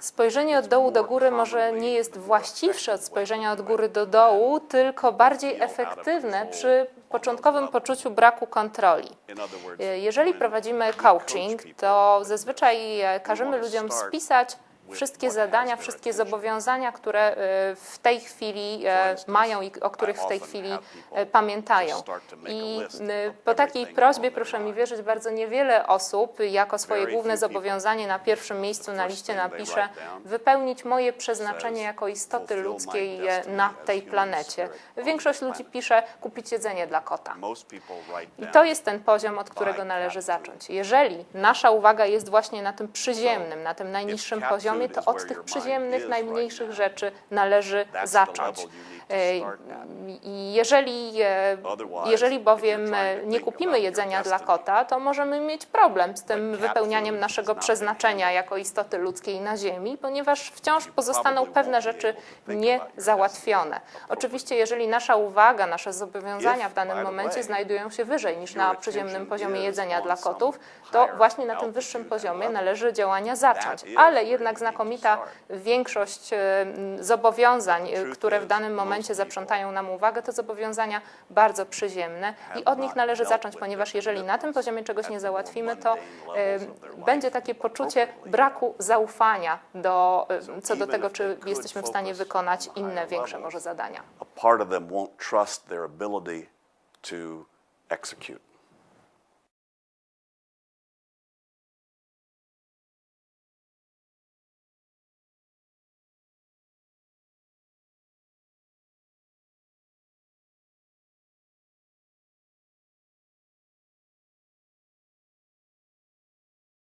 Spojrzenie od dołu do góry może nie jest właściwsze od spojrzenia od góry do dołu, tylko bardziej efektywne przy początkowym poczuciu braku kontroli. Jeżeli prowadzimy coaching, to zazwyczaj e, każemy ludziom spisać wszystkie zadania, wszystkie zobowiązania, które e, w tej chwili e, mają i o których w tej chwili e, pamiętają. I po takiej prośbie, proszę mi wierzyć, bardzo niewiele osób jako swoje główne zobowiązanie na pierwszym miejscu na liście napisze wypełnić moje przeznaczenie jako istoty ludzkiej na tej planecie. Większość ludzi pisze kupić jedzenie dla kota. I to jest ten poziom, od którego należy zacząć. Jeżeli nasza uwaga jest właśnie na tym przyziemnym, na tym najniższym poziomie, to od tych przyziemnych, najmniejszych rzeczy należy zacząć. E, jeżeli, e, jeżeli bowiem e, nie kupimy jedzenia dla kota, to możemy mieć problem z tym wypełnianiem naszego przeznaczenia jako istoty ludzkiej na Ziemi, ponieważ wciąż pozostaną pewne rzeczy niezałatwione. Oczywiście, jeżeli nasza uwaga, nasze zobowiązania w danym momencie znajdują się wyżej niż na przyziemnym poziomie jedzenia dla kotów, to właśnie na tym wyższym poziomie należy działania zacząć. Ale jednak znakomita większość e, zobowiązań, e, które w danym momencie zaprzątają nam uwagę, to zobowiązania bardzo przyziemne i od nich należy zacząć, ponieważ jeżeli na tym poziomie czegoś nie załatwimy, to e, będzie takie poczucie braku zaufania do, co do tego, czy jesteśmy w stanie wykonać inne, większe może zadania.